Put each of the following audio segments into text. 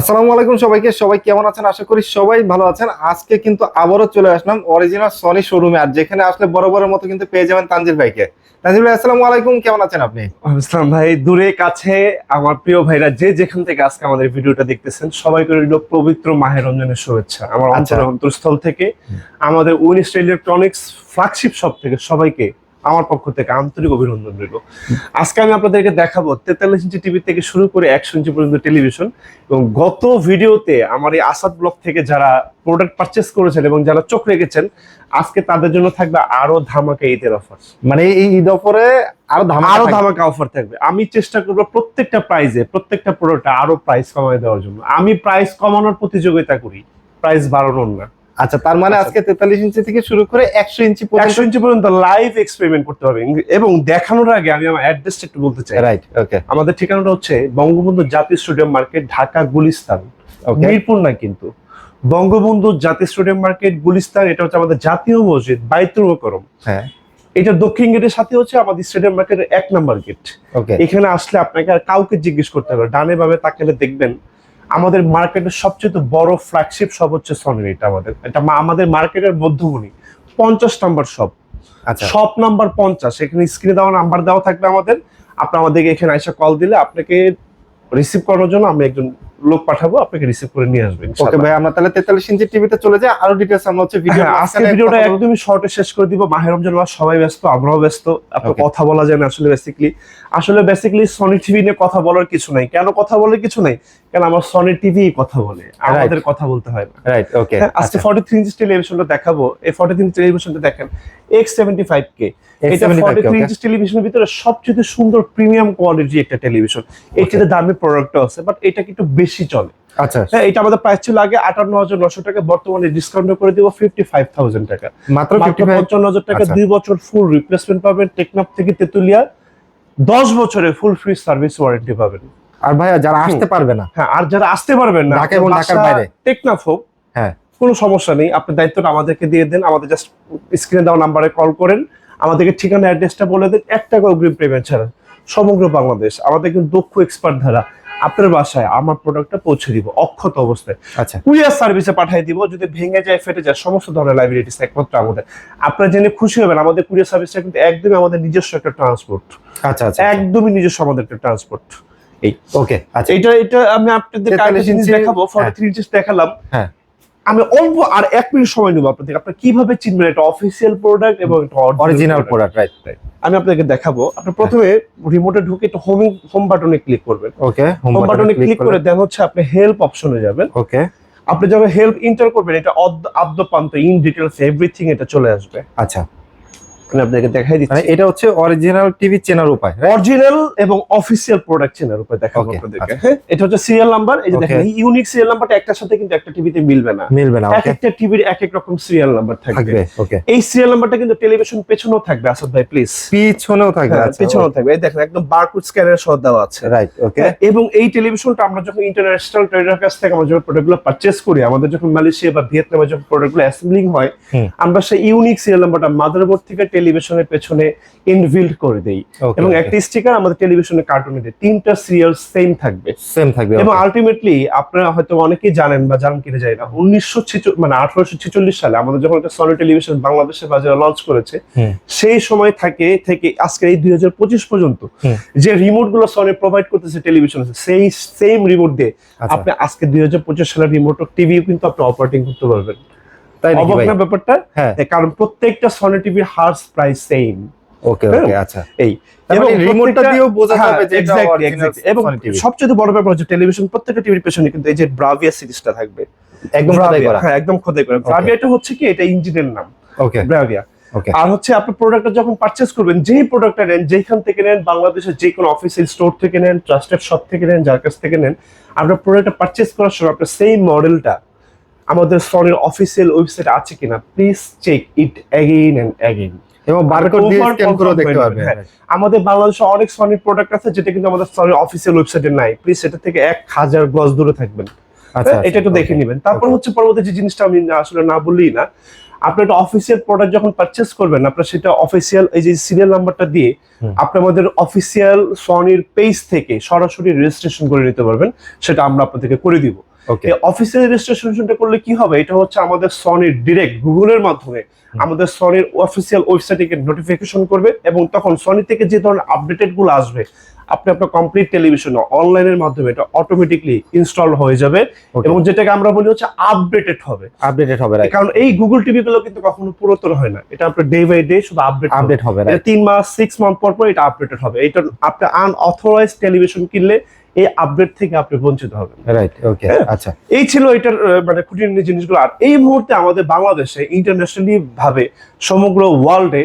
আসসালামু আলাইকুম সবাইকে। সবাই কেমন আছেন? আশা করি সবাই ভালো আছেন। আজকে কিন্তু আবারও চলে আসলাম অরিজিনাল সনি শোরুমে আর যেখানে আসলে বড় বড় মতো কিন্তু পেয়ে যাবেন তানজিল ভাইকে। তানজিল ভাই আসসালামু আলাইকুম। কেমন আছেন আপনি? ইসলাম ভাই দূরে কাছে আমার প্রিয় ভাইরা যে যেখান থেকে আজকে আমাদের ভিডিওটা দেখতেছেন সবাইকে রইল পবিত্র মাহের রমজানের শুভেচ্ছা। আমার আচ্ছা। অন্তরের অন্তরস্থল থেকে আমাদের উইনিস্ট ইলেকট্রনিক্স ফ্ল্যাগশিপ শপ থেকে সবাইকে আমার পক্ষ থেকে আন্তরিক অভিনন্দন রইল। আজকে আমি আপনাদেরকে দেখাবো তেতাল্লিশ ইঞ্চি টিভি থেকে শুরু করে একশো ইঞ্চি পর্যন্ত টেলিভিশন এবং গত ভিডিওতে আমার এই আসাদ ব্লক থেকে যারা প্রোডাক্ট পারচেস করেছেন এবং যারা চোখ রেখেছেন আজকে তাদের জন্য থাকবে আরও ধামাকা ঈদের অফার মানে এই ঈদ অফারে আরও আরও ধামাকা অফার থাকবে। আমি চেষ্টা করব প্রত্যেকটা প্রাইজে প্রত্যেকটা প্রোডাক্টে আরও প্রাইস কমায় দেওয়ার জন্য। আমি প্রাইস কমানোর প্রতিযোগিতা করি প্রাইস বাড়ানোর না। আচ্ছা তার মানে আজকে তেতাল্লিশ ইঞ্চি থেকে শুরু করে একশো ইঞ্চি পর্যন্ত একশো ইঞ্চি পর্যন্ত লাইভ এক্সপেরিমেন্ট করতে হবে। এবং দেখানোর আগে আমি আমার অ্যাড্রেসটা একটু বলতে চাই। রাইট ওকে আমাদের ঠিকানাটা হচ্ছে বঙ্গবন্ধু জাতীয় stadium market Dhaka Gulistan. Okay Mirpur না কিন্তু। বঙ্গবন্ধু জাতীয় স্টেডিয়াম মার্কেট গুলিস্তান এটা হচ্ছে আমাদের জাতীয় মসজিদ বাইতুল মোকরম হ্যাঁ। এটা দক্ষিণ গেটের সাথে হচ্ছে আমাদের স্টেডিয়াম মার্কেটের এক নাম্বার গেট। ওকে এখানে আসলে আপনাকে আর কাউকে জিজ্ঞেস করতে হবে ডানে ভাবে তাকালে দেখবেন আমাদের মার্কেটের সবচেয়ে বড় ফ্ল্যাগশিপ সব হচ্ছে সনির এটা আমাদের। এটা আমাদের মার্কেটের মধ্যমণি। পঞ্চাশ নাম্বার শপ আচ্ছা। শপ নাম্বার পঞ্চাশ। এখানে স্ক্রিনে দেওয়া নাম্বার দেওয়া থাকবে আমাদের। আপনি আমাদেরকে এখানে এসে কল দিলে আপনাকে রিসিভ করার জন্য আমি একজন লোক পাঠাবো আপনাকে রিসিভ করে নিয়ে আসবেন ওকে ভাই আমরা তাহলে তেতাল্লিশ ইঞ্চি টিভিতে চলে যাই। আরও ডিটেলস আমরা হচ্ছে ভিডিও আজকে ভিডিওটা একদমই শর্টে শেষ করে দিব। মাহের রমজান মাস সবাই ব্যস্ত আমরাও ব্যস্ত। আপনার কথা বলা যায় না আসলে বেসিকলি আসলে বেসিকলি সনি টিভি নিয়ে কথা বলার কিছু নাই। কেন কথা বলার কিছু নাই? কেন আমার সনি টিভি কথা বলে। আমাদের কথা বলতে হয় না। রাইট ওকে হ্যাঁ, আজকে ফর্টি থ্রি ইঞ্চ টেলিভিশনটা দেখাবো। এই ফর্টি থ্রি টেলিভিশনটা দেখেন এক্স সেভেন্টি ফাইভ কে এটা ফর্টি থ্রি ইঞ্চ টেলিভিশনের ভিতরে সবচেয়ে সুন্দর প্রিমিয়াম কোয়ালিটি একটা টেলিভিশন এটাতে দামি প্রোডাক্ট আছে বাট এটা কিন্তু বেশি চলে। আচ্ছা। হ্যাঁ এটা আমাদের প্রাইস ছিল আগে আটান্ন হাজার নশো টাকা বর্তমানে ডিসকাউন্ট করে দিব ফিফটি ফাইভ থাউজেন্ড টাকা। মাত্র পঞ্চান্ন হাজার টাকা আচ্ছা। দুই বছর ফুল রিপ্লেসমেন্ট পাবেন টেকনাফ থেকে তেতুলিয়া। দশ বছরে ফুল ফ্রি সার্ভিস ওয়ারেন্টি পাবেন। আর ভাইয়া যারা আসতে পারবে না। হ্যাঁ আর যারা আসতে পারবেন না ঢাকা এবং ঢাকার বাইরে। টেকনাফ হোক হ্যাঁ। কোনো সমস্যা নেই আপনি দায়িত্বটা আমাদেরকে দিয়ে দেন আমাদের জাস্ট স্ক্রিনে দেওয়া নাম্বারে কল করেন আমাদেরকে ঠিকানা অ্যাড্রেসটা বলে দেন একটা টাকা অগ্রিম পেমেন্ট ছাড়া সমগ্র বাংলাদেশ আমাদের কিন্তু দক্ষ এক্সপার্ট ধারা। আপনার বাসায় আমার প্রোডাক্টটা পৌঁছে দিব অক্ষত অবস্থায়। আচ্ছা। কুরিয়ার সার্ভিসে পাঠিয়ে দিব যদি ভেঙে যায় ফেটে যায় সমস্ত ধরনের লাইব্রেরিটিস একমাত্র আমাদের। আপনারা জেনে খুশি হবেন আমাদের কুরিয়ার সার্ভিসটা কিন্তু একদমই আমাদের নিজস্ব একটা ট্রান্সপোর্ট আচ্ছা আচ্ছা। একদমই নিজস্ব আমাদের একটা ট্রান্সপোর্ট এই ওকে আচ্ছা। এটা এটা আমি আপনাদের 43 জিনিস দেখাবো ফর্টি থ্রি ইঞ্চিস দেখালাম। হ্যাঁ। আমি অল্প আর এক মিনিট সময় নেব আপনাদের। আপনার কীভাবে চিনবেন এটা অফিসিয়াল প্রোডাক্ট এবং অরিজিনাল প্রোডাক্ট রাইট আমি আপনাকে দেখাবো। আপনি প্রথমে রিমোটে ঢুকে একটু হোম হোম বাটনে ক্লিক করবেন। ওকে হোম বাটনে ক্লিক করে দেন হচ্ছে আপনি হেল্প অপশনে যাবেন। ওকে আপনি যখন হেল্প ইন্টার করবেন এটা আদ্য পান্ত ইন ডিটেলস এভরিথিং এটা চলে আসবে। আচ্ছা। আপনাদেরকে দেখাই মানে এটা হচ্ছে অরিজিনাল টিভি চেনার উপায় অরিজিনাল এবং অফিসিয়াল প্রোডাক্ট চেনার উপরে দেখাবো আপনাদেরকে আচ্ছা। হ্যাঁ? এটা হচ্ছে সিরিয়াল নাম্বার এই যে দেখেন ইউনিক সিরিয়াল নাম্বারটা একটার সাথে কিন্তু একটা টিভিতে মিলবে না। মিলবে না এক একটা টিভির এক এক রকম সিরিয়াল নাম্বার থাকবে। ওকে এই সিরিয়াল নাম্বারটা কিন্তু টেলিভিশন পেছনেও থাকবে আসাদ ভাই প্লিজ পিছনেও থাকবে আচ্ছা পেছনেও থাকবে। এই দেখেন একদম বারকোড স্ক্যানার সহ দেওয়া আছে। রাইট ওকে হ্যাঁ, এবং এই টেলিভিশনটা আমরা যখন ইন্টারন্যাশনাল ট্রেডার কাছ থেকে আমরা যখন প্রোডাক্টগুলো পারচেস করি আমাদের যখন মালয়েশিয়া বা ভিয়েতনামে যখন প্রোডাক্টগুলো অ্যাসেম্বলিং হয় আমরা সেই ইউনিক সিরিয়াল নাম্বারটা মাদারবোর্ড থেকে টেলিভিশনের পেছনে ইনবিল্ড করে দেই। এবং. একটা স্টিকার আমাদের টেলিভিশনের কার্টুনে দেয়। তিনটা সিরিয়াল সেম থাকবে। সেম থাকবে এবং আলটিমেটলি আপনারা হয়তো অনেকেই জানেন বা জানেন কিনা যায় না উনিশশো মানে আঠারোশো ছেচল্লিশ সালে আমাদের যখন একটা সনি টেলিভিশন বাংলাদেশের বাজারে লঞ্চ করেছে সেই সময় থেকে থেকে আজকে এই দুই হাজার পঁচিশ পর্যন্ত যে রিমোটগুলো সনি প্রোভাইড করতেছে টেলিভিশন সেই সেম রিমোট দিয়ে আচ্ছা। আপনি আজকে দুই হাজার পঁচিশ সালের রিমোট টিভি কিন্তু আপনি অপারেটিং করতে পারবেন। তাই নাকি অবাক না ব্যাপারটা? হ্যাঁ। কারণ প্রত্যেকটা সনি টিভির হার্স প্রাইস সেম ওকে। ওকে আচ্ছা। এই। মানে রিমোটটা দিয়েও বোঝা হ্যাঁ, যাবে যে এবং সবচেয়ে বড় ব্যাপার হচ্ছে টেলিভিশন প্রত্যেকটা টিভির পেছনে কিন্তু এই যে ব্রাভিয়া সিরিজটা থাকবে। একদম খোদাই করা। হ্যাঁ একদম খোদাই করা। ব্রাভিয়াটা হচ্ছে কি? এটা ইঞ্জিনের নাম। ওকে ব্রাভিয়া আর হচ্ছে আপনি প্রোডাক্টটা যখন পারচেস করবেন যেই প্রোডাক্টটা নেন যেখান থেকে নেন বাংলাদেশের যে কোনো অফিসিয়াল স্টোর থেকে নেন ট্রাস্টেড শপ থেকে নেন যার কাছ থেকে নেন আপনার প্রোডাক্টটা পারচেস করার সময় আপনার সেই মডেলটা আমাদের সনির অফিসিয়াল ওয়েবসাইট আছে কিনা please check it again and again এবং বারকোড দিয়ে স্ক্যান করে দেখতে করে পারবে আমাদের বাংলাদেশে অনেক সনির প্রোডাক্ট আছে যেটা কিন্তু আমাদের সনির অফিসিয়াল ওয়েবসাইটে নাই। প্লিজ সেটা থেকে এক হাজার গজ দূরে থাকবেন। আচ্ছা হ্যাঁ, এটা একটু দেখে নেবেন। তারপর হচ্ছে পরবর্তী যে জিনিসটা আমি আসলে না বললেই না আপনি একটা অফিসিয়াল প্রোডাক্ট যখন পারচেস করবেন আপনার সেটা অফিসিয়াল এই যে সিরিয়াল নাম্বারটা দিয়ে। আপনি আমাদের অফিসিয়াল সনির পেজ থেকে সরাসরি রেজিস্ট্রেশন করে নিতে পারবেন। সেটা আমরা আপনাদেরকে করে দিব। অফিসিয়াল রেজিস্ট্রেশনটা করলে কি হবে? এটা হচ্ছে আমাদের সনির ডিরেক্ট গুগলের মাধ্যমে আমাদের সনির অফিসিয়াল ওয়েবসাইটে নোটিফিকেশন করবে এবং তখন সনি থেকে যে ধরনের আপডেটেডগুলো আসবে আপনি আপনার কমপ্লিট টেলিভিশন অনলাইনের মাধ্যমে এটা অটোমেটিকলি ইনস্টল হয়ে যাবে এবং যেটাকে আমরা বলি হচ্ছে আপডেটেড হবে। আপডেটেড হবে কারণ এই গুগল টিভি গুলো কিন্তু কখনো পুরাতন হয় না। এটা আপনার ডে বাই ডে শুধু আপডেট আপডেট হবে। তিন মাস সিক্স মান্থ পর পর এটা আপডেটেড হবে। এটা আপনি আনঅথরাইজ টেলিভিশন কিনলে এই আপডেট থেকে আপনি বঞ্চিত হবেন। রাইট ওকে হ্যাঁ। আচ্ছা। এই ছিল এটার মানে খুঁটিনাটি জিনিসগুলো। আর এই মুহূর্তে আমাদের বাংলাদেশে ইন্টারন্যাশনালি ভাবে সমগ্র ওয়ার্ল্ডে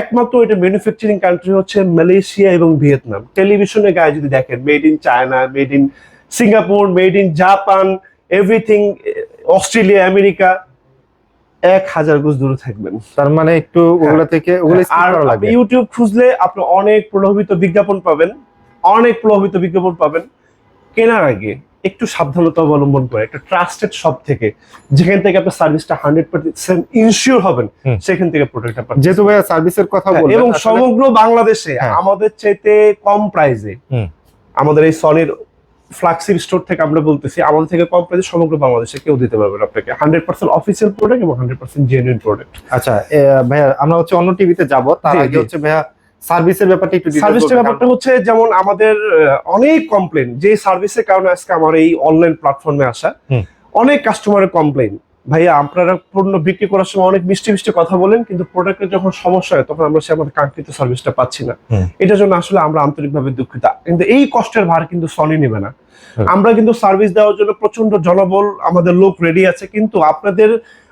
একমাত্র এটা ম্যানুফ্যাকচারিং কান্ট্রি হচ্ছে মালয়েশিয়া এবং ভিয়েতনাম। টেলিভিশনের গায়ে যদি দেখেন made in China made in Singapore made in Japan everything Australia America এক হাজার গোজ দূরে থাকবেন। তার মানে একটু ওগুলা থেকে আর লাগবে। ইউটিউব খুঁজলে আপনি অনেক প্রলোভিত বিজ্ঞাপন পাবেন। অনেক প্রভাবিত বিজ্ঞাপন পাবেন। কেনার আগে একটু সাবধানতা অবলম্বন করে একটা ট্রাস্টেড শপ থেকে যেখান থেকে আপনার সার্ভিসটা হান্ড্রেড পার্সেন্ট ইনশিওর হবেন সেখান থেকে প্রোডাক্টটা পাবেন যেহেতু ভাইয়া সার্ভিসের কথা বলবেন এবং সমগ্র বাংলাদেশে হ্যাঁ। আমাদের চাইতে কম প্রাইসে আমাদের এই সনির ফ্লাক্সিভ স্টোর থেকে আমরা বলতেছি আমাদের থেকে কম প্রাইসে সমগ্র বাংলাদেশে কেউ দিতে পারবেন আপনাকে। হান্ড্রেড পার্সেন্ট অফিসিয়াল প্রোডাক্ট এবং হান্ড্রেড পার্সেন্ট জেনুইন প্রোডাক্ট আচ্ছা ভাইয়া আমরা হচ্ছে অন্য টিভিতে যাব তার আগে হচ্ছে ভাইয়া সার্ভিসের ব্যাপারটা একটু বলবেন। ব্যাপারটা হচ্ছে যেমন আমাদের অনেক কমপ্লেন যে সার্ভিসের কারণে আজকে আমার এই অনলাইন প্ল্যাটফর্মে আসা অনেক কাস্টমারের কমপ্লেন ভাইয়া আপনারা পণ্য বিক্রি করার সময় অনেক মিষ্টি মিষ্টি কথা বলেন কিন্তু প্রোডাক্টের যখন সমস্যা হয় তখন আমরা সে আমাদের কাঙ্ক্ষিত সার্ভিসটা পাচ্ছি না। এটার জন্য আসলে আমরা আন্তরিকভাবে দুঃখিত। কিন্তু এই কষ্টের ভার কিন্তু সনি নেবে না। আমরা কিন্তু সার্ভিস দেওয়ার জন্য প্রচণ্ড জনবল আমাদের লোক রেডি আছে কিন্তু আপনাদের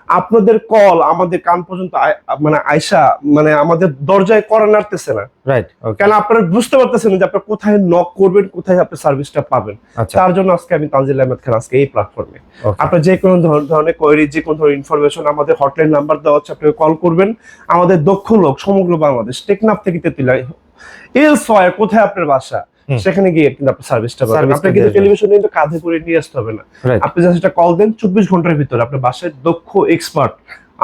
আপনাদের কল আমাদের কান পর্যন্ত মানে আয়সা মানে আমাদের দরজায় করা নাড়তেছে না। রাইট কেন আপনারা বুঝতে পারতেছেন যে আপনারা কোথায় নক করবেন কোথায় আপনি সার্ভিসটা পাবেন। আচ্ছা। তার জন্য আজকে আমি তানজিল আহমেদ খান আজকে এই প্ল্যাটফর্মে আপনার যে কোনো ধর- ধরনের কোয়েরি যে কোনো ধরনের ইনফরমেশন আমাদের হটলাইন নাম্বার দেওয়া হচ্ছে আপনাকে কল করবেন। আমাদের দক্ষ লোক সমগ্র বাংলাদেশ টেকনাফ থেকে তেতুলা এল সয় কোথায় আপনার বাসা। সেখানে গিয়ে কিন্তু আপনার সার্ভিসটা পাবেন। দিয়ে কিন্তু টেলিভিশন কিন্তু কাঁধে করে নিয়ে আসতে হবে না। আপনি জাস্ট একটা কল দেন চব্বিশ ঘণ্টার ভিতরে। আপনার বাসায় দক্ষ এক্সপার্ট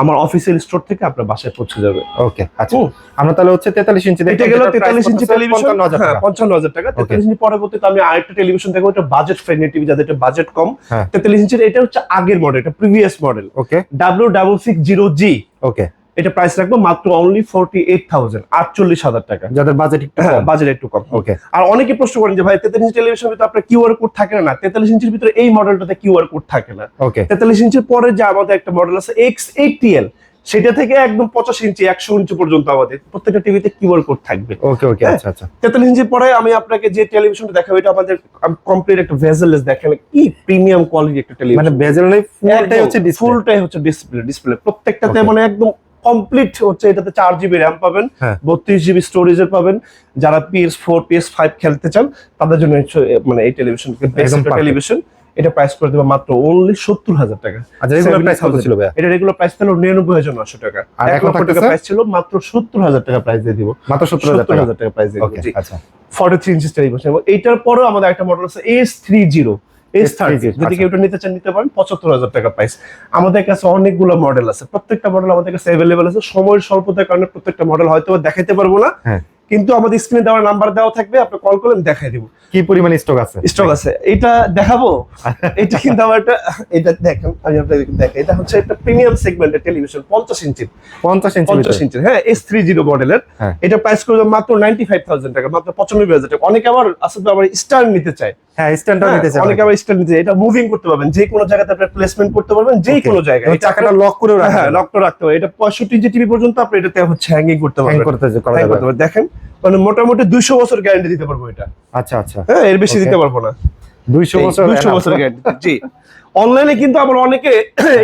আমার অফিসিয়াল স্টোর থেকে আপনার বাসায় পৌঁছে যাবে। ওকে আচ্ছা। আমরা তাহলে হচ্ছে তেতাল্লিশ ইঞ্চি এটা গেল তেতাল্লিশ ইঞ্চি টেলিভিশন পঞ্চান্ন হাজার টাকা। পঞ্চান্ন হাজার টাকা। তেতাল্লিশ ইঞ্চি পরবর্তীতে আমি আরেকটা টেলিভিশন দেখব এটা বাজেট ফ্রেন্ডলি টিভি যাদের বাজেট কম। হ্যাঁ। তেতাল্লিশ ইঞ্চির এটা হচ্ছে আগের মডেল এটা previous model okay W double six zero G okay এটা প্রাইস রাখব মাত্র অনলি ফোর্টি এইট থাউজেন্ড আটচল্লিশ হাজার টাকা। যাদের বাজেট একটু হ্যাঁ বাজেট একটু কম। ওকে আর অনেকে প্রশ্ন করেন যে ভাই তেতাল্লিশ ইঞ্চি টেলিভিশন ভিতরে আপনার কিউআর কোড থাকে না। তেতাল্লিশ ইঞ্চির ভিতরে এই মডেলটাতে কিউআর কোড থাকে না। ওকে তেতাল্লিশ ইঞ্চির পরে যে আমাদের একটা মডেল আছে এক্স এইটিএল সেটা থেকে একদম পঁচাশ ইঞ্চি একশো ইঞ্চি পর্যন্ত আমাদের প্রত্যেকটা টিভিতে কিউআর কোড থাকবে। ওকে ওকে হ্যাঁ। আচ্ছা আচ্ছা। তেতাল্লিশ ইঞ্চি পরে আমি আপনাকে যে টেলিভিশনটা দেখাবো এটা আমাদের কমপ্লিট একটা ভেজেলেস দেখেন কি প্রিমিয়াম কোয়ালিটি একটা মানে টেলিভিশন বেজেল নেই ফুলটাই হচ্ছে ডিসপ্লে ফুলটাই হচ্ছে ডিসপ্লে ডিসপ্লে প্রত্যেকটাতে মানে একদম কমপ্লিট হচ্ছে এটাতে চার জিবি র্যাম পাবেন হ্যাঁ। বত্রিশ জিবি স্টোরেজের পাবেন। যারা পিএস ফোর পিএস ফাইভ খেলতে চান তাদের জন্য মানে এই টেলিভিশন টেলিভিশন এটা প্রাইস করে দেবো মাত্র অনলি সত্তর হাজার টাকা। আচ্ছা রেগুলার প্রাইস কত ছিল এটা রেগুলার প্রাইস ছিল নিরানব্বই হাজার নশো টাকা। আর এক লক্ষ টাকা প্রাইস ছিল মাত্র সত্তর হাজার টাকা প্রাইস দিয়ে দিব। মাত্র সত্তর হাজার টাকা। প্রাইস দিয়ে দিব আচ্ছা। ফর্টি থ্রি ইঞ্চিস টেলিভিশন এবং এইটার পরেও আমাদের একটা মডেল আছে S three zero S thirty যদি আচ্ছা। কেউ নিতে চান নিতে পারেন পঁচাত্তর হাজার টাকা প্রাইস আমাদের কাছে অনেকগুলো মডেল আছে। প্রত্যেকটা মডেল আমাদের কাছে অ্যাভেলেবেল আছে। সময়ের স্বল্পতার কারণে প্রত্যেকটা মডেল হয়তো দেখাইতে পারব না। হ্যাঁ। কিন্তু আমাদের স্ক্রিনে দেওয়ার নাম্বার দেওয়া থাকবে আপনি কল দেখাই দিব। কি পরিমাণ স্টক আছে? স্টক আছে। এটা দেখাবো? এটা কিন্তু আমার একটা এটা দেখেন আমি আপনাকে দেখাই। এটা হচ্ছে একটা প্রিমিয়াম সেগমেন্টের টেলিভিশন পঞ্চাশ ইঞ্চি পঞ্চাশ ইঞ্চি পঞ্চাশ ইঞ্চি হ্যাঁ এস থ্রি জিরো মডেলের হ্যাঁ। এটা প্রাইস করবে মাত্র নাইনটি ফাইভ থাউজেন্ড টাকা মাত্র পঁচানব্বই হাজার টাকা। অনেকে আবার আসলে আবার স্টার নিতে চায়। হ্যাঁ হ্যাঁ, নিতে চাই অনেকে আবার স্টার নিতে এটা মুভিং করতে পারবেন যে কোনো জায়গাতে আপনার প্লেসমেন্ট করতে পারবেন যে কোনো জায়গায়। চাকাটা লক করেও রাখা হ্যাঁ যাবে। লক রাখতে হবে এটা পঁয়ষট্টি ইঞ্চি টিভি পর্যন্ত আপনি এটাতে হচ্ছে হ্যাঙ্গিং করতে হ্যাং করতে করা Hang যাবে করতে পারবেন। দেখেন মানে মোটামুটি দুইশো বছর গ্যারান্টি দিতে পারব এটা। আচ্ছা আচ্ছা। হ্যাঁ এর বেশি দিতে পারব না। দুইশো বছর দুইশো বছর গ্যারান্টি জি। অনলাইনে কিন্তু আবার অনেকে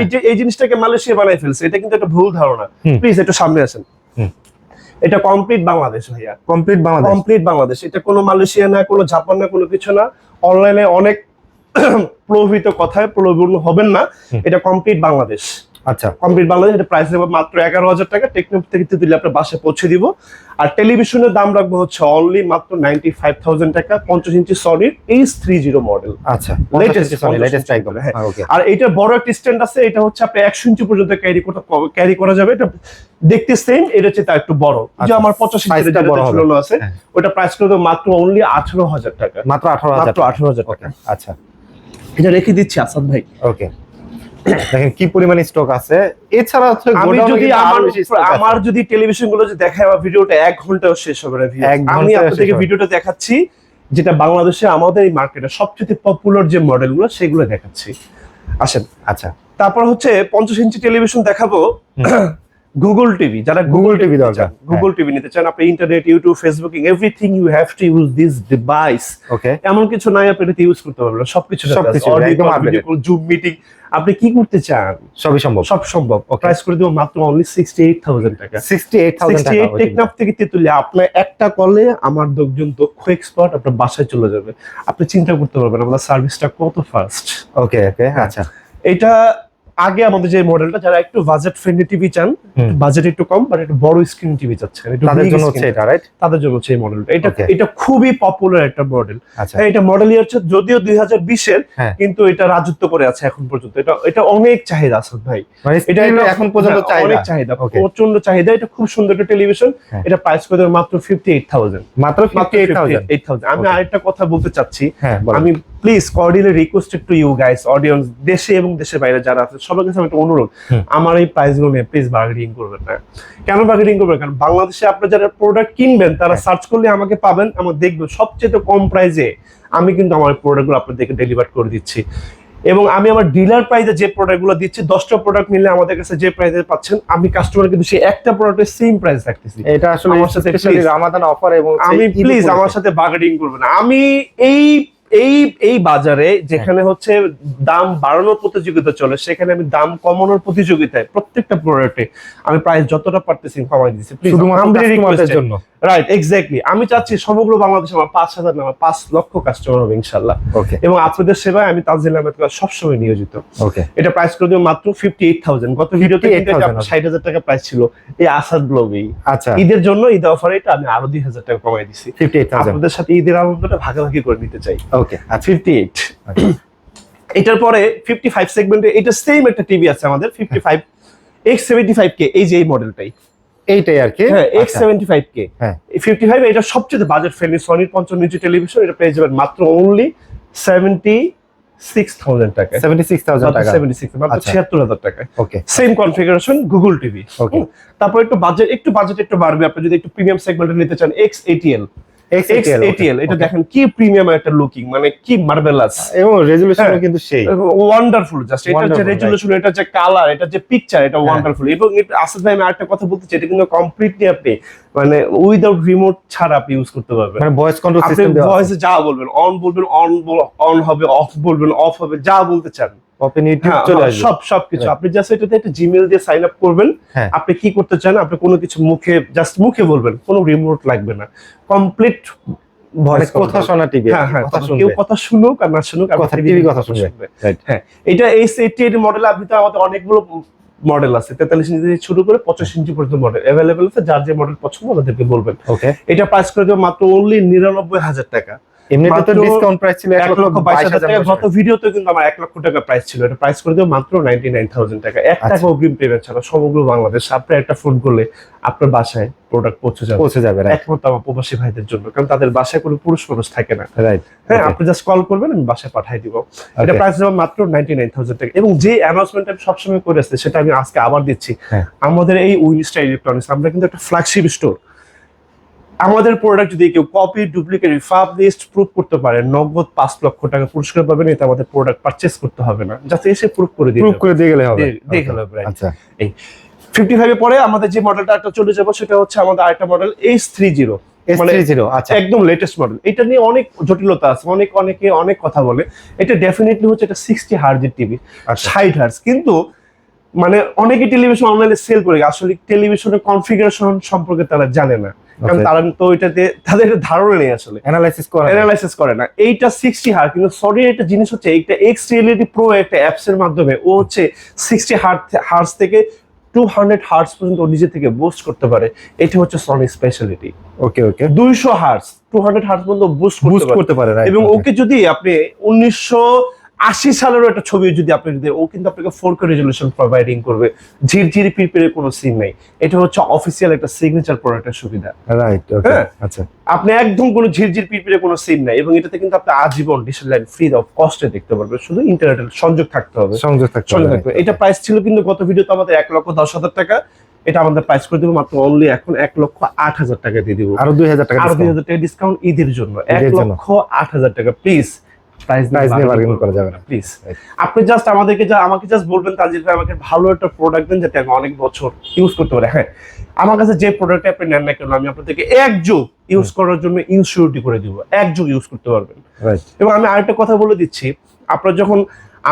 এই যে এই জিনিসটাকে মালয়েশিয়া বানাই ফেলছে। এটা কিন্তু একটা ভুল ধারণা। প্লিজ একটু সামনে আসেন। এটা কমপ্লিট বাংলাদেশ ভাইয়া। কমপ্লিট বাংলাদেশ। কমপ্লিট বাংলাদেশ। এটা কোনো মালয়েশিয়া না কোনো জাপান না কোনো কিছু না। অনলাইনে অনেক প্রলোভিত কথায় প্রলোভন হবেন না। এটা কমপ্লিট বাংলাদেশ। আচ্ছা কমপ্লিট বাংলাদেশ এটা প্রাইস দেবো মাত্র এগারো হাজার টাকা। টেকনোপ থেকে তুলে আপনার বাসায় পৌঁছে দিব। আর টেলিভিশনের দাম রাখব হচ্ছে অনলি মাত্র নাইনটি ফাইভ থাউজেন্ড টাকা পঞ্চাশ ইঞ্চি সনির এইচ থ্রি জিরো মডেল আচ্ছা লেটেস্ট একদম। হ্যাঁ। আর এটার বড় একটা স্ট্যান্ড আছে এটা হচ্ছে আপনি একশো ইঞ্চি পর্যন্ত ক্যারি করতে ক্যারি করা যাবে। এটা দেখতে সেম এটা হচ্ছে তার একটু বড়। যে আচ্ছা, আমার পঁচাশ ঝুলানো আছে হ্যাঁ। ওটা প্রাইস করে মাত্র অনলি আঠারো হাজার টাকা। মাত্র আঠারো হাজার আঠারো হাজার টাকা। আচ্ছা। এটা রেখে দিচ্ছি আসাদ ভাই। ওকে দেখেন কি পরিমাণ স্টক আছে। এছাড়া হচ্ছে আমি যদি আমার। আমার যদি টেলিভিশনগুলো যে দেখায় আমার ভিডিওটা এক ঘন্টাও শেষ হবে না আমি আপনাদেরকে ভিডিওটা দেখাচ্ছি যেটা বাংলাদেশে আমাদের এই মার্কেটে সবচেয়ে পপুলার যে মডেলগুলো সেগুলো দেখাচ্ছি। আসেন। আচ্ছা। তারপর হচ্ছে পঞ্চাশ ইঞ্চি টেলিভিশন দেখাবো। গুগল টিভি যারা গুগল টিভি দরকার, গুগল টিভি নিতে চান আপনি internet YouTube facebooking everything you have to use this device okay এমন কিছু নাই আপনি এটা ইউজ করতে পারবেন সবকিছু সবকিছু, একদম updated। জুম মিটিং আপনি কি করতে চান? সবই সম্ভব। সব সম্ভব। প্রাইস করে দেবো মাত্র অনলি সিক্সটি এইট থাউজেন্ড টাকা sixty eight thousand sixty eight Teknaf থেকে তেতুলিয়া আপনি একটা কলে আমার একজন দক্ষ এক্সপার্ট আপনার বাসায় চলে যাবে। আপনি চিন্তা করতে পারবেন আমাদের সার্ভিসটা কত ফাস্ট ওকে ওকে আচ্ছা। এটা আগে আমাদের যে মডেলটা যারা একটু বাজেট ফ্রেন্ডলি টিভি চান বাজেট একটু কম বাট একটু বড় স্ক্রিন টিভি চাচ্ছেন। তাদের জন্য হচ্ছে এটা রাইট তাদের জন্য হচ্ছে এই মডেলটা এটা এটা খুবই পপুলার একটা মডেল আচ্ছা। হ্যাঁ এটা মডেল ইয়ার হচ্ছে যদিও দুই হাজার বিশের হ্যাঁ। কিন্তু এটা রাজত্ব করে আছে এখন পর্যন্ত। এটা এটা অনেক চাহিদা আছে ভাই। মানে এটা এখন পর্যন্ত হ্যাঁ, চাই অনেক চাহিদা. প্রচণ্ড চাহিদা। এটা খুব সুন্দর একটা টেলিভিশন। এটা প্রাইস করে মাত্র ফিফটি এইট থাউজেন্ড মাত্র ফিফটি এইট থাউজেন্ড আমি আরেকটা কথা বলতে চাচ্ছি। আমি please cordially requested to you guys audience দেশে এবং দেশের বাইরে যারা আছে সবার কাছে আমার একটা অনুরোধ। আমার এই প্রাইসগুলো নিয়ে প্লিজ বার্গেনিং করবেন না। কেন বার্গেনিং করবেন? কারণ বাংলাদেশে আপনারা যারা প্রোডাক্ট কিনবেন তারা হ্যাঁ। সার্চ করলে আমাকে পাবেন আমার দেখবেন সবচেয়ে কম প্রাইসে আমি কিন্তু আমার প্রোডাক্টগুলো আপনাদেরকে ডেলিভার করে দিচ্ছি। এবং আমি আমার ডিলার প্রাইসে যে প্রোডাক্টগুলো দিচ্ছি দশটা প্রোডাক্ট নিলে আমাদের কাছে যে প্রাইসে পাচ্ছেন আমি কাস্টমার কিন্তু সেই একটা প্রোডাক্টের সেম প্রাইস রাখতেছি। এটা আসলে আমার সাথে। রামাদান অফার এবং আমি প্লিজ আমার সাথে বার্গেনিং করবেন না। আমি এই এই এই বাজারে যেখানে হচ্ছে দাম বাড়ানোর প্রতিযোগিতা চলে সেখানে আমি দাম কমানোর প্রতিযোগিতায় প্রত্যেকটা প্রোডাক্টে আমি প্রায় যতটা পারতেছি কমাই দিচ্ছি শুধুমাত্র জন্য? রাইট এক্স্যাক্টলি আমি চাচ্ছি সমগ্র বাংলাদেশে আমার পাঁচ হাজার না আমার পাঁচ লক্ষ কাস্টমার হবে ইনশাল্লাহ ওকে এবং আপনাদের সেবায় আমি তাজিল আহমেদ সবসময় নিয়োজিত। ওকে এটা প্রাইস করে দেবো মাত্র ফিফটি এইট থাউজেন্ড গত ভিডিওতে ষাট হাজার টাকা প্রাইস ছিল। এই আসাদ ব্লগেই আচ্ছা। ঈদের জন্য ঈদ অফারে এটা আমি আরও দুই হাজার টাকা কমাই দিছি। ফিফটি এইট আপনাদের সাথে ঈদের আনন্দটা ভাগাভাগি করে নিতে চাই। ওকে ফিফটি এইট এটার পরে ফিফটি ফাইভ সেগমেন্টে এটা সেম একটা টিভি আছে আমাদের fifty five X seventy five K এই যে এই মডেলটাই এইটাই আর কি? হ্যাঁ X. Seventy five K fifty five এটা সবচেয়ে বাজেট ফ্রেন্ডলি সনির পঞ্চম ইঞ্চি টেলিভিশন এটা পেয়ে যাবেন মাত্র অনলি সেভেন্টি সিক্স থাউজেন্ড টাকা সেভেন্টি সিক্স থাউজেন্ড টাকা। সেভেন্টি সিক্স মাত্র। ছিয়াত্তর হাজার টাকা okay same configuration Google TV okay তারপর একটু বাজেট একটু বাজেট একটু বাড়বে। আপনি যদি একটু প্রিমিয়াম সেগমেন্টে নিতে চান এক্স এটিএল এক্স এটা দেখেন কি প্রিমিয়াম একটা লুকিং মানে কি মার্বেলাস এবং রেজুলেশন। কিন্তু সেই। ওয়ান্ডারফুল জাস্ট এটা যে রেজুলেশন এটা যে কালার এটা যে পিকচার এটা। ওয়ান্ডারফুল এবং এটা ভাই আমি আরেকটা কথা বলতে চাই এটা কিন্তু কমপ্লিটলি আপনি মানে উইদাউট রিমোট ছাড়া আপনি ইউজ করতে পারবেন। মানে ভয়েস কন্ট্রোল সিস্টেম দেওয়া ভয়েসে যা বলবেন অন বলবেন অন অন হবে অফ বলবেন অফ হবে যা বলতে চান। ওপেন ইউটিউব চলে আসবে। সব সবকিছু আপনি জাস্ট এটাতে একটা জিমেল দিয়ে সাইন আপ করবেন। আপনি কি করতে চান? আপনি কোনো কিছু মুখে জাস্ট মুখে বলবেন। কোনো রিমোট লাগবে না। কমপ্লিট কথা শোনা টিভি কথা কথা- শুনবে। কেউ কথা শুনুক আর না শুনুক কথা টিভি কথা শুনবে। হ্যাঁ এটা এই মডেল আপনি তো আমাদের অনেকগুলো মডেল আছে। তেতাল্লিশ ইঞ্চি থেকে শুরু করে পঁচাশ ইঞ্চি পর্যন্ত মডেল অ্যাভেলেবেল আছে। যার যে মডেল পছন্দ আমাদেরকে বলবেন। এটা প্রাইস করে দেবো মাত্র অনলি নিরানব্বই হাজার টাকা। এমনিতে তো ডিসকাউন্ট প্রাইস ছিল এক লক্ষ বাইশ হাজার টাকা। গত ভিডিওতে কিন্তু আমার এক লক্ষ টাকা প্রাইস ছিল। এটা প্রাইস করে দেবো মাত্র নাইনটি নাইন থাউজেন্ড টাকা। এক টাকা আচ্ছা। অগ্রিম পেমেন্ট ছাড়া সমগ্র বাংলাদেশ। আপনি একটা ফোন করলে আপনার বাসায় প্রোডাক্ট পৌঁছে যাবে। পৌঁছে যাবে একমাত্র আমার প্রবাসী ভাইদের জন্য। কারণ তাদের বাসায় কোনো পুরুষ মানুষ থাকে না। রাইট হ্যাঁ আপনি জাস্ট কল করবেন আমি বাসায় পাঠিয়ে দিব। এটা প্রাইস দেবো মাত্র নাইনটি নাইন থাউজেন্ড টাকা। এবং যে অ্যানাউন্সমেন্ট আমি সবসময় করে আসছি সেটা আমি আজকে আবার দিচ্ছি। হ্যাঁ। আমাদের এই উইনস্টার ইলেকট্রনিক্স আমরা কিন্তু একটা ফ্ল্যাগশিপ স্টোর আমাদের প্রোডাক্ট যদি কেউ কপি ডুপ্লিকেট রিফাবলিস্ট প্রুফ করতে পারে নগদ পাঁচ লক্ষ টাকা পুরস্কার পাবেন এতে আমাদের প্রোডাক্ট পারচেস করতে হবে না। যাতে এসে প্রুফ করে দিতে প্রুভ করে দিয়ে গেলে হবে। দিয়ে- দিয়ে. গেলে হবে. আচ্ছা। ফিফটি ফাইভ পরে আমাদের যে মডেলটা একটা চলে যাব সেটা হচ্ছে আমাদের আরেকটা model H three zero S30 একদম লেটেস্ট মডেল এটা নিয়ে অনেক জটিলতা আছে অনেক অনেকে অনেক কথা বলে। এটা ডেফিনেটলি হচ্ছে এটা সিক্সটি হার্জের টিভি আচ্ছা। ষাট হার্জ কিন্তু মানে অনেকে টেলিভিশন অনলাইনে সেল করে আসলে টেলিভিশনের কনফিগারেশন সম্পর্কে তারা জানে না। কারণ তারা তো ওইটাতে তাদের ধারণা নেই আসলে। অ্যানালাইসিস করা। অ্যানালাইসিস করে না। এইটা সিক্সটি হার্ট কিন্তু সরি একটা জিনিস হচ্ছে এইটা এক্স রিয়েলিটি প্রো একটা অ্যাপস এর মাধ্যমে ও হচ্ছে সিক্সটি হার্ট হার্টস থেকে টু হান্ড্রেড হার্টস পর্যন্ত নিজে থেকে বুস্ট করতে পারে। এটা হচ্ছে সনি স্পেশালিটি ওকে ওকে দুইশো হার্টস টু হান্ড্রেড হার্টস পর্যন্ত বুস্ট করতে পারে। এবং ওকে যদি আপনি উনিশশো আশি সালেরও একটা ছবি যদি আপনি যদি ও কিন্তু আপনাকে ফোর কে রেজলিউশন প্রোভাইডিং করবে। ঝিরঝিরি পিরপিরে কোনো সিন নাই। এটা হচ্ছে অফিসিয়াল একটা সিগনেচার প্রোডাক্টের সুবিধা রাইট। আচ্ছা। আপনি একদম কোনো ঝিরঝির পিরপিরে কোনো সিন নাই এবং এটাতে কিন্তু আপনি আজীবন ডিশ লাইন ফ্রি অফ কস্টে দেখতে পারবেন। শুধু ইন্টারনেটের সংযোগ থাকতে হবে। সংযোগ থাকতে হবে এটা প্রাইস ছিল কিন্তু গত ভিডিওতে আমাদের এক লক্ষ দশ হাজার টাকা। এটা আমাদের প্রাইস করে দেবো মাত্র অনলি এখন এক লক্ষ আট হাজার টাকা দিয়ে দিব। আরও দুই হাজার টাকা আরও দুই হাজার টাকা ডিসকাউন্ট ঈদের জন্য। এক লক্ষ আট হাজার টাকা। প্লিজ প্রাইস নিয়ে bargain করা যাবে না। প্লিজ আপনি জাস্ট আমাদেরকে যা আমাকে জাস্ট বলবেন তাজির ভাই আমাকে ভালো একটা প্রোডাক্ট দেন যাতে আমি অনেক বছর ইউজ করতে পারি। হ্যাঁ আমার কাছে যে প্রোডাক্ট আপনি নেন না কেন আমি আপনাদেরকে এক যুগ ইউজ করার জন্য ইনসিউরিটি করে দিব। এক যুগ ইউজ করতে পারবেন। এবং আমি আরেকটা কথা বলে দিচ্ছি আপনারা যখন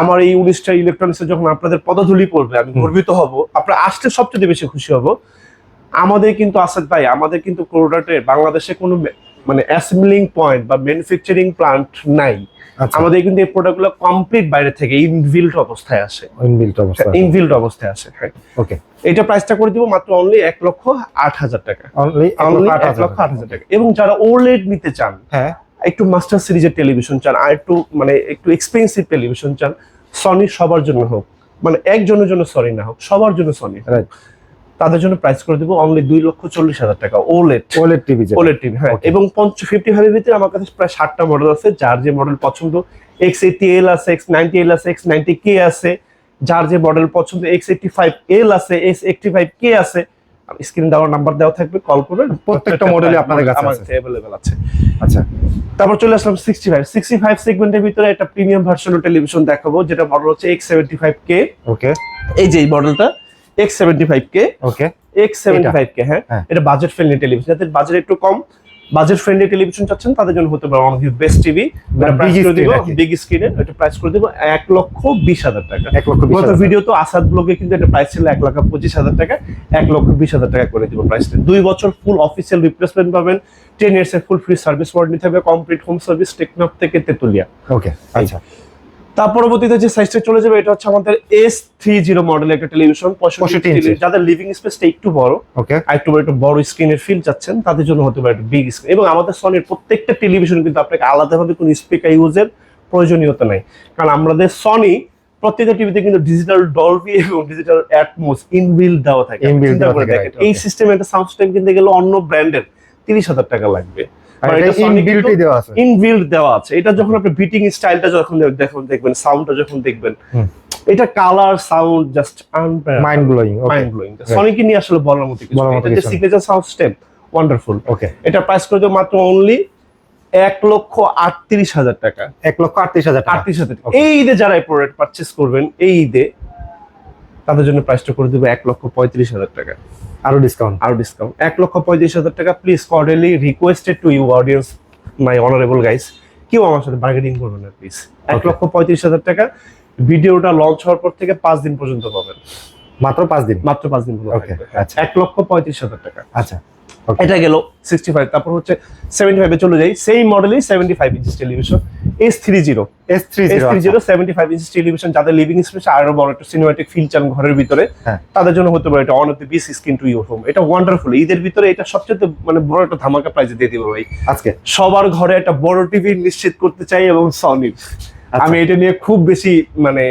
আমার এই উনিশটা ইলেকট্রনিক্সে যখন আপনাদের পদধূলি পড়বে আমি গর্বিত হব। আপনারা আসলে সবচেয়ে বেশি খুশি হব। আমাদের কিন্তু আসাদ ভাই আমাদের কিন্তু প্রোডাক্টের বাংলাদেশে কোনো মানে অ্যাসেম্বলিং পয়েন্ট বা ম্যানুফ্যাকচারিং প্লান্ট নাই। আমাদের কিন্তু এই প্রোডাক্টগুলো কমপ্লিট বাইরে থেকে ইনভিল্ড অবস্থায় আসে। ইনবিল্ট অবস্থা ইনভিল্ড অবস্থায় আসে হ্যাঁ ওকে এটা প্রাইসটা করে দিব মাত্র অনলি এক লক্ষ আট হাজার টাকা। অনলি অনলি এক লক্ষ আট হাজার টাকা। এবং যারা ওলেড নিতে চান হ্যাঁ। একটু মাস্টার সিরিজের টেলিভিশন চান আর একটু মানে একটু এক্সপেন্সিভ টেলিভিশন চান সনি সবার জন্য হোক মানে একজনের জন্য সনি না হোক সবার জন্য সনি রাইট তাদের জন্য প্রাইস করে দিব অনলি দুই লক্ষ চল্লিশ হাজার টাকা OLED OLED TV OLED TV হ্যাঁ এবং পঞ্চ ফিফটি ফাইভের ভিতরে আমার কাছে প্রায় ষাটটা মডেল আছে যার যে মডেল পছন্দ এক্স এইটি এল আছে এক্স নাইনটি এল আছে এক্স নাইনটি কে আছে যার যে মডেল পছন্দ এক্স এইটি ফাইভ এল আছে এক্স এইটি ফাইভ কে আছে। স্ক্রিন দেওয়ার নাম্বার দেওয়া থাকবে কল করবেন প্রত্যেকটা মডেলই আপনাদের কাছে আছে। অ্যাভেলেবেল আছে। আচ্ছা। তারপর চলে আসলাম সিক্সটি ফাইভ সিক্সটি ফাইভ সেগমেন্টের ভিতরে একটা প্রিমিয়াম ভার্সনের টেলিভিশন দেখাবো যেটা মডেল হচ্ছে X seventy five K okay এই যে এই মডেলটা X seventy five K okay X seventy five K হ্যাঁ। এটা বাজেট ফ্রেন্ডলি টেলিভিশন যাদের বাজেট একটু কম বাজেট ফ্রেন্ডলি টেলিভিশন চাচ্ছেন তাদের জন্য হতে পারে অনেক বেস্ট টিভি প্রাইস করে দিব। বিগ স্ক্রিনের এটা প্রাইস করে দিব এক লক্ষ বিশ হাজার টাকা। এক লক্ষ গত ভিডিও তো আসাদ ব্লগে কিন্তু এটা প্রাইস ছিল এক লক্ষ পঁচিশ হাজার টাকা এক লক্ষ বিশ হাজার টাকা করে দিব প্রাইসটা দুই বছর ফুল অফিসিয়াল রিপ্লেসমেন্ট পাবেন টেন ইয়ার্স এর ফুল ফ্রি সার্ভিস ওয়ার্ড নিতে হবে কমপ্লিট হোম সার্ভিস টেকনাফ থেকে তেতুলিয়া। ওকে আচ্ছা। তার পরবর্তীতে যে সাইজটা চলে যাবে এটা হচ্ছে আমাদের এস থ্রি জিরো মডেল একটা টেলিভিশন 65 পঁয়ষট্টি যাদের লিভিং স্পেসটা একটু বড় ওকে একটু একটু বড় স্ক্রিনের ফিল চাচ্ছেন তাদের জন্য হতে পারে বিগ স্ক্রিন এবং আমাদের সনির প্রত্যেকটা টেলিভিশন কিন্তু আপনাকে আলাদাভাবে কোনো স্পিকার ইউজের প্রয়োজনীয়তা নাই। কারণ আমাদের সনি প্রত্যেকটা টিভিতে কিন্তু ডিজিটাল ডলবি এবং ডিজিটাল অ্যাটমোস ইনবিল্ড দেওয়া থাকে। এই. সিস্টেমে একটা সাউন্ড সিস্টেম কিনতে গেলে অন্য ব্র্যান্ডের তিরিশ হাজার টাকা লাগবে। আর আর এটা এটা Sony ইনবিল্টই কিন্তু- দেওয়া আছে। ইনবিল্ড দেওয়া আছে। এটা যখন আপনি বিটিং স্টাইলটা যখন দেখবেন সাউন্ডটা যখন দেখবেন এটা colour sound just mind blowing okay mind blowing সনিকে নিয়ে আসলে বলার মতো কিছু বলার নেই। মতো এটা যে signature sound system wonderful okay এটা প্রাইস করে মাত্র অনলি এক লক্ষ আটত্রিশ হাজার টাকা। এক লক্ষ আটত্রিশ হাজার আটত্রিশ হাজার এই ঈদে যারা এই প্রোডাক্ট পারচেস করবেন এই ঈদে তাদের জন্য প্রাইসটা করে দেবো এক লক্ষ পঁয়ত্রিশ হাজার টাকা। আরও ডিসকাউন্ট আরও ডিসকাউন্ট এক লক্ষ পঁয়ত্রিশ হাজার টাকা please cordially requested to you audience my honourable guys কেউ আমার সাথে বার্গেনিং করবে না প্লিজ এক লক্ষ পঁয়ত্রিশ হাজার টাকা ভিডিওটা লঞ্চ হওয়ার পর থেকে পাঁচ দিন পর্যন্ত পাবেন। মাত্র পাঁচ দিন? মাত্র পাঁচ দিন পর্যন্ত আচ্ছা। এক লক্ষ পঁয়ত্রিশ হাজার টাকা। আচ্ছা। এটা গেল। সিক্সটি ফাইভ তারপর হচ্ছে সেভেন্টি ফাইভে চলে যাই। সেই মডেলই seventy five inches television S three zero S three S three zero seventy five inches television যাদের লিভিং স্পেস আরও বড় একটা সিনেমাটিক ফিল চান ঘরের ভিতরে হ্যাঁ। তাদের জন্য হতে পারে এটা one of the best screen to your home এটা ওয়ান্ডারফুল ঈদের ভিতরে এটা সবচেয়ে মানে বড় একটা ধামাকা প্রাইজে দিয়ে দিব ভাই। আজকে? সবার ঘরে একটা বড় টিভি নিশ্চিত করতে চাই এবং সনির আচ্ছা। আমি এটা নিয়ে খুব বেশি মানে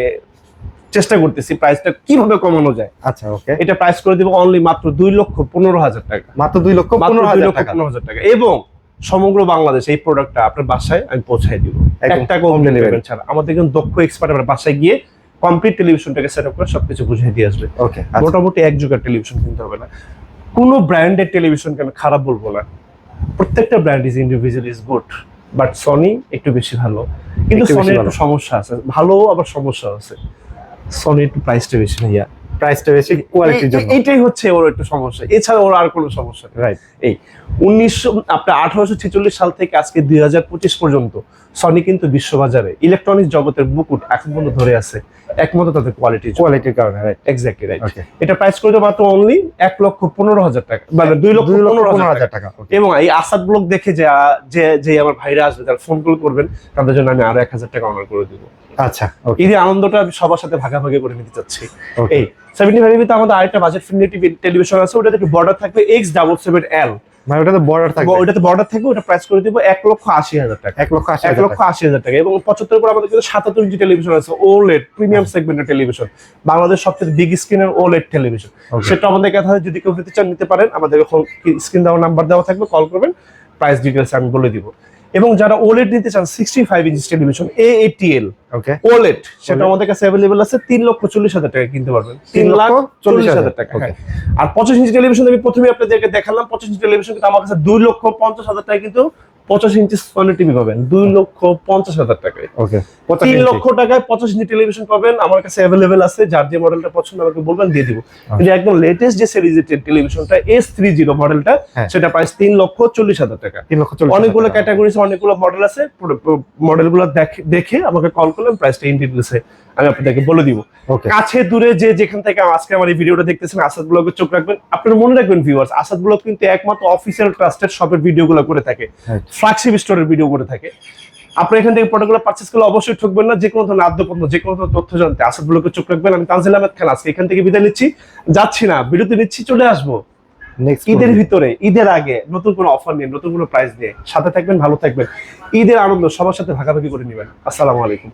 চেষ্টা করতেছি প্রাইসটা কীভাবে কমানো যায়। আচ্ছা ওকে এটা প্রাইস করে দিব অনলি মাত্র দুই লক্ষ পনেরো হাজার টাকা। মাত্র দুই লক্ষ পনেরো হাজার টাকা। পনেরো হাজার টাকা। এবং সমগ্র বাংলাদেশ এই প্রোডাক্টটা আপনার বাসায় আমি পৌঁছাই দিব। একটা হোম। ডেলিভারি ছাড়া। আমাদের কিন্তু দক্ষ এক্সপার্ট আমার বাসায় গিয়ে কমপ্লিট টেলিভিশনটাকে সেট আপ করে সবকিছু বুঝিয়ে দিয়ে আসবে। ওকে মোটামুটি এক যুগের টেলিভিশন কিনতে হবে না। কোনো ব্র্যান্ডের টেলিভিশনকে আমি খারাপ বলব না। প্রত্যেকটা brand is individual is good but Sony একটু বেশি ভালো। কিন্তু সনির একটু সমস্যা আছে। ভালো আবার সমস্যা আছে। সনি একটু প্রাইসটা বেশি ভাইয়া প্রাইসটা বেশি কোয়ালিটির জন্য। এইটাই হচ্ছে ওর একটু সমস্যা। এছাড়া ওর আর কোনো সমস্যা নেই। রাইট এই উনিশশো আপনার আঠারোশো ছেচল্লিশ সাল থেকে আজকে দুই হাজার পঁচিশ পর্যন্ত সনি কিন্তু বিশ্ববাজারে ইলেকট্রনিক্স জগতের বুকুট এখন পর্যন্ত ধরে আছে। একমাত্র তাদের কোয়ালিটি কোয়ালিটির কারণে রাইট এক্স্যাক্টলি রাইট এটা প্রাইস করে মাত্র অনলি এক লক্ষ পনেরো হাজার টাকা মানে দুই লক্ষ পনেরো হাজার টাকা। এবং এই আসাদ ব্লগ দেখে যে যে যে আমার ভাইরা আসবে তারা ফোন কল করবেন তাদের জন্য আমি আরও এক হাজার টাকা অনার করে দিব। আচ্ছা এই যে আনন্দটা সবার সাথে ভাগাভাগি করে নিতে চাচ্ছি। এই সেভেন্টি ফাইভে আমাদের আরেকটা বাজেট ফ্রেন্ডলি টেলিভিশন আছে ওটাতে একটু বর্ডার থাকবে এক্স ডাবল সেভেন এল মানে ওটাতে বর্ডার থাকবে। ওটাতে বর্ডার থাকবে ওটা প্রাইস করে দিব এক লক্ষ আশি হাজার টাকা। এক লক্ষ আশি এক লক্ষ আশি হাজার টাকা। এবং পঁচাত্তর পর আমাদের কিন্তু সাতাত্তর ইঞ্চি টেলিভিশন আছে ওলেড প্রিমিয়াম সেগমেন্টের টেলিভিশন বাংলাদেশ সবচেয়ে বিগ স্ক্রিনের ওলেড টেলিভিশন সেটা আমাদের কাছে যদি কেউ নিতে চান নিতে পারেন। আমাদের স্ক্রিন দেওয়ার নাম্বার দেওয়া থাকবে কল করবেন। প্রাইস ডিটেলস আমি বলে দিব। এবং যারা ওলেট নিতে চান সিক্সটি ফাইভ ইঞ্চ টেলিভিশন এ এটিএল এল ওলেট সেটা আমাদের কাছে অ্যাভেলেবেল আছে তিন লক্ষ চল্লিশ হাজার টাকা কিনতে পারবেন। তিন তিন লাখ চল্লিশ হাজার টাকা হ্যাঁ। আর পঁচিশ ইঞ্চি টেলিভিশন আমি প্রথমে আপনাদেরকে দেখালাম পঁচিশ ইঞ্চি টেলিভিশন কিন্তু আমার কাছে দুই লক্ষ পঞ্চাশ হাজার টাকা কিন্তু পঁচাশ ইঞ্চি সনি টিভি পাবেন। দুই লক্ষ পঞ্চাশ হাজার টাকায়। তিন লক্ষ টাকায় পঁচাশ ইঞ্চি টেলিভিশন পাবেন। আমার কাছে অ্যাভেলেবেল আছে। যার যে মডেলটা পছন্দ আমাকে বলবেন দিয়ে দিব। কিন্তু একদম লেটেস্ট যে সিরিজের টেলিভিশনটা এস থ্রি জিরো মডেলটা। সেটা প্রাইস তিন লক্ষ চল্লিশ হাজার টাকা। তিন লক্ষ অনেকগুলো ক্যাটাগরিজ অনেকগুলো মডেল আছে। মডেলগুলো দেখে আমাকে কল করলেন। প্রাইসটা ইন ডিটেলসে আমি আপনাদেরকে বলে দিব। কাছে দূরে যে যেখান থেকে আজকে আমার এই ভিডিওটা দেখতেছেন আসাদ ব্লগে চোখ রাখবেন। আপনারা মনে রাখবেন ভিউয়ার্স আসাদ ব্লগ কিন্তু একমাত্র অফিসিয়াল ট্রাস্টেড শপের ভিডিওগুলো করে থাকে। ফ্ল্যাগশিপ স্টোরের ভিডিও করে থাকে। আপনি এখান থেকে প্রোডাক্টগুলো পারচেস করলে অবশ্যই ঠকবেন না যে কোনো ধরনের আদ্যপন্ত যে কোনো ধরনের তথ্য জানতে আসাদ ব্লগে চোখ রাখবেন। আমি তানজিল আহমেদ খান আজকে এখান থেকে বিদায় নিচ্ছি। যাচ্ছি না ভিডিওতে নিচ্ছি চলে আসব। নেক্সট ঈদের ভিতরে ঈদের আগে নতুন কোনো অফার নিয়ে নতুন কোনো প্রাইস নিয়ে। সাথে থাকবেন ভালো থাকবেন। ঈদের আনন্দ সবার সাথে ভাগাভাগি করে নেবেন। আসসালামু আলাইকুম।